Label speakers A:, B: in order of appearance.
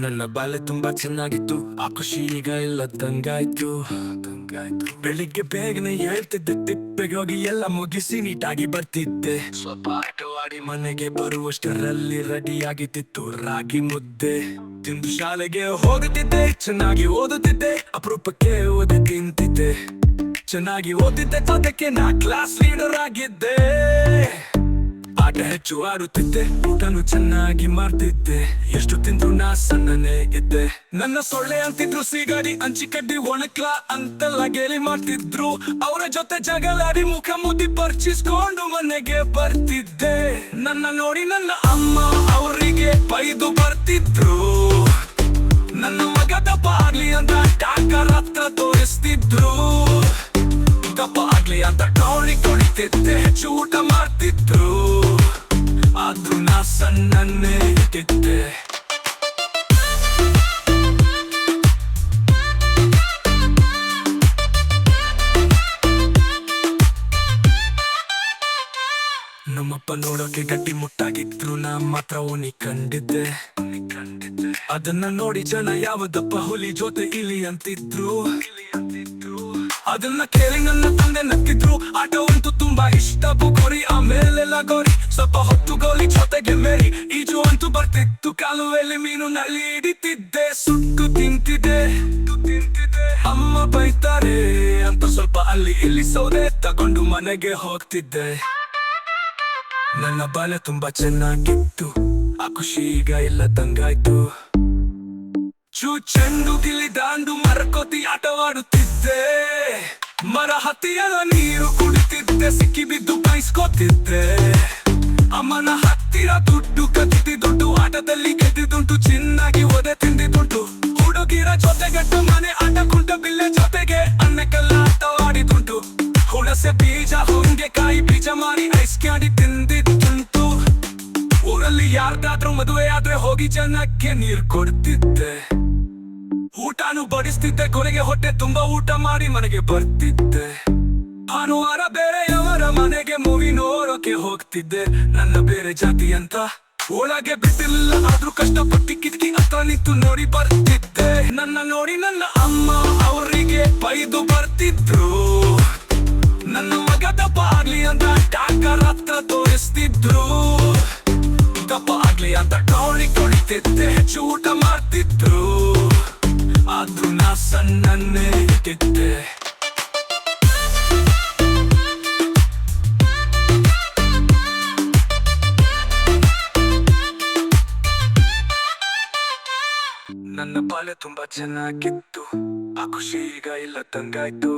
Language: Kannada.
A: ನನ್ನ ಬಾಲ್ಯ ತುಂಬಾ ಚೆನ್ನಾಗಿತ್ತು. ಆ ಖುಷಿ ಈಗ ಇಲ್ಲ ತಂಗಾಯ್ತು ತಂಗಾಯ್ತು ಬೆಳಿಗ್ಗೆ ಬೇಗನೆ ಹೇಳ್ತಿದ್ದೆ ತಿಪ್ಪೆಗೆ ಹೋಗಿ ಎಲ್ಲ ಮುಗಿಸಿ ನೀಟಾಗಿ ಬರ್ತಿದ್ದೆ. ಸ್ವಲ್ಪ ಆಟವಾಡಿ ಮನೆಗೆ ಬರುವಷ್ಟರಲ್ಲಿ ರೆಡಿ ಆಗಿತ್ತಿತ್ತು ರಾಗಿ ಮುದ್ದೆ. ತಿಂದು ಶಾಲೆಗೆ ಹೋಗುತ್ತಿದ್ದೆ ಚೆನ್ನಾಗಿ ಓದುತ್ತಿದ್ದೆ ಅಪರೂಪಕ್ಕೆ ಓದಿ ತಿಂತಿದ್ದೆ. ಚೆನ್ನಾಗಿ ಓದಿದ್ದೆ ಅದಕ್ಕೆ ನಾ ಕ್ಲಾಸ್ ಲೀಡರ್ ಆಗಿದ್ದೆ. ಆಟ ಹೆಚ್ಚು ಆಡುತ್ತಿದ್ದೆ ಊಟನು ಚೆನ್ನಾಗಿ ಮಾಡ್ತಿದ್ದೆ. ಎಷ್ಟು ತಿಂದ್ರು ನಾ ಸಣ್ಣನೆ ಇದ್ದೆ. ನನ್ನ ಸೊಳ್ಳೆ ಅಂತಿದ್ರು, ಸಿಗಡಿ ಅಂಚಿಕಡ್ಡಿ ಒಣಕ್ಲ ಅಂತೆಲ್ಲ ಗೇಲಿ ಮಾಡ್ತಿದ್ರು. ಅವರ ಜೊತೆ ಜಗಳಾಡಿ ಮುಖ ಮುದ್ದಿ ಪರ್ಚಿಸ್ಕೊಂಡು ಮನೆಗೆ ಬರ್ತಿದ್ದೆ. ನನ್ನ ನೋಡಿ ನನ್ನ ಅಮ್ಮ ಅವರಿಗೆ ಬೈದು ಬರ್ತಿದ್ರು. ನನ್ನ ಮಗ ದಪ್ಪ ಆಗ್ಲಿ ಅಂತ ಡಾಕ್ಟರ್ ಹತ್ರ ತೋರಿಸ್ತಿದ್ರು. ದಪ್ಪ ಆಗ್ಲಿ ಅಂತ ಟೋಣಿ ಕೊಡಿತಿದ್ದೆ ಹೆಚ್ಚು ಊಟ ಮಾಡ್ತಿದ್ರು. ನಮ್ಮಪ್ಪ ನೋಡೋಕೆ ಗಟ್ಟಿ ಮುಟ್ಟಾಗಿದ್ರು ನಾ ಮಾತ್ರ ಓನಿ ಕಂಡಿದ್ದೆ. ಅದನ್ನ ನೋಡಿ ಜನ ಯಾವದಪ್ಪ ಹುಲಿ ಜೊತೆ ಇಲಿ ಅಂತಿದ್ರು. ಅದನ್ನ ಕೇಳಿ ನನ್ನ ತಂದೆ ನಕ್ಕಿದ್ರು. ಆಟವಂತೂ ತುಂಬಾ ಇಷ್ಟ ಬುಗೋರಿ ಆಮೇಲೆಲ್ಲ ಗೋರಿ. ಸ್ವಲ್ಪ ಹೊತ್ತು ಗೋಲಿ ಜೊತೆಗೆ ಮೇರಿ. ಈಜು ಅಂತೂ ಬರ್ತಿತ್ತು ಕಾಲುವೆಲ್ಲಿ ಮೀನು ನಲ್ಲಿ ಹಿಡಿತಿದ್ದೆ. ಸುಟ್ಟು ತಿಂತಿದೆ ಅಮ್ಮ ಬೈತಾರೆ, ಅಂತ ಸ್ವಲ್ಪ ಅಲ್ಲಿ ಇಲ್ಲಿ ಸೌದೆ ತಗೊಂಡು ಮನೆಗೆ ಹೋಗ್ತಿದ್ದೆ. ನನ್ನ ಬಾಲ್ಯ ತುಂಬಾ ಚೆನ್ನಾಗಿತ್ತು. ಆ ಖುಷಿ ಈಗ ಎಲ್ಲ ತಂಗಾಯ್ತು. ಚೂ ಚೆಂಡು ಗಿಲಿ ದಾಂಡು ಮರಕೋತಿ ಆಟವಾಡುತ್ತಿದ್ದೆ. ಮರ ಹತ್ತಿಯದ ನೀರು ಕುಡಿತಿದ್ದೆ, ಸಿಕ್ಕಿ ಬಿದ್ದು ಬೈಸ್ಕೋತಿದ್ದೆ. ಅಮ್ಮನ ಹತ್ತಿರ ದುಡ್ಡು ಕದ್ದಿದ್ದುಂಟು ಆಟದಲ್ಲಿ ಗೆದ್ದಿದ್ದುಂಟು ಚೆನ್ನಾಗಿ ಒದೆ ತಿಂದಿದ್ದುಂಟು ಹುಡುಗಿರ ಜೊತೆಗಟ್ಟು ಮನೆ ಆಟ ಕುಂಟ, ಬಿಲ್ಲೆ ಜೊತೆಗೆ ಅನ್ನಕ್ಕೆಲ್ಲ ಆಟವಾಡಿದುಂಟು ಹುಣಸೆ ಬೀಜ ಹೊಂಗೆಕಾಯಿ ಬೀಜ ಮಾಡಿ ಐಸ್ ಕ್ಯಾಂಡಿ ಊರಲ್ಲಿ ಯಾರ್ದಾದ್ರೂ ಮದುವೆ ಆದ್ರೆ ಹೋಗಿ ಜನಕ್ಕೆ ನೀರ್ ಕೊಡ್ತಿದ್ದೆ. ಊಟನು ಬಡಿಸ್ತಿದ್ದೆ, ಕೊನೆಗೆ ಹೊಟ್ಟೆ ತುಂಬಾ ಊಟ ಮಾಡಿ ಮನೆಗೆ ಬರ್ತಿದ್ದೆ. ಭಾನುವಾರ ಬೇರೆಯವರ ಮನೆಗೆ ಮೂವಿ ನೋಡೋಕೆ ಹೋಗ್ತಿದ್ದೆ. ನನ್ನ ಬೇರೆ ಜಾತಿ ಅಂತ ಒಳಗೆ ಬಿಟ್ಟಿಲ್ಲ ಆದ್ರೂ ಕಷ್ಟಪಟ್ಟು ಕಿಟಕಿ ಹತ್ರ ನಿಂತು ನೋಡಿ ಬರ್ತಿದ್ದೆ. ನನ್ನ ನೋಡಿ ನನ್ನ ಅಮ್ಮ, ಅವರಿಗೆ ಬೈದು ದಪ್ಪ ಆಗ್ಲಿ ಅಂತ ಟೌನಿ ಕೊಡಿತಿದ್ದೆ. ಹೆಚ್ಚು ಊಟ ಮಾಡ್ತಿದ್ರು. ಆದ್ರೂ ನಾ ಸಣ್ಣನ್ನೇ ಇಟ್ಟಿದ್ದೆ. ನನ್ನ ಬಾಲ್ಯ ತುಂಬಾ ಚೆನ್ನಾಗಿತ್ತು. ಆ ಖುಷಿ ಈಗ ಇಲ್ಲ ತಂಗಾಯ್ತು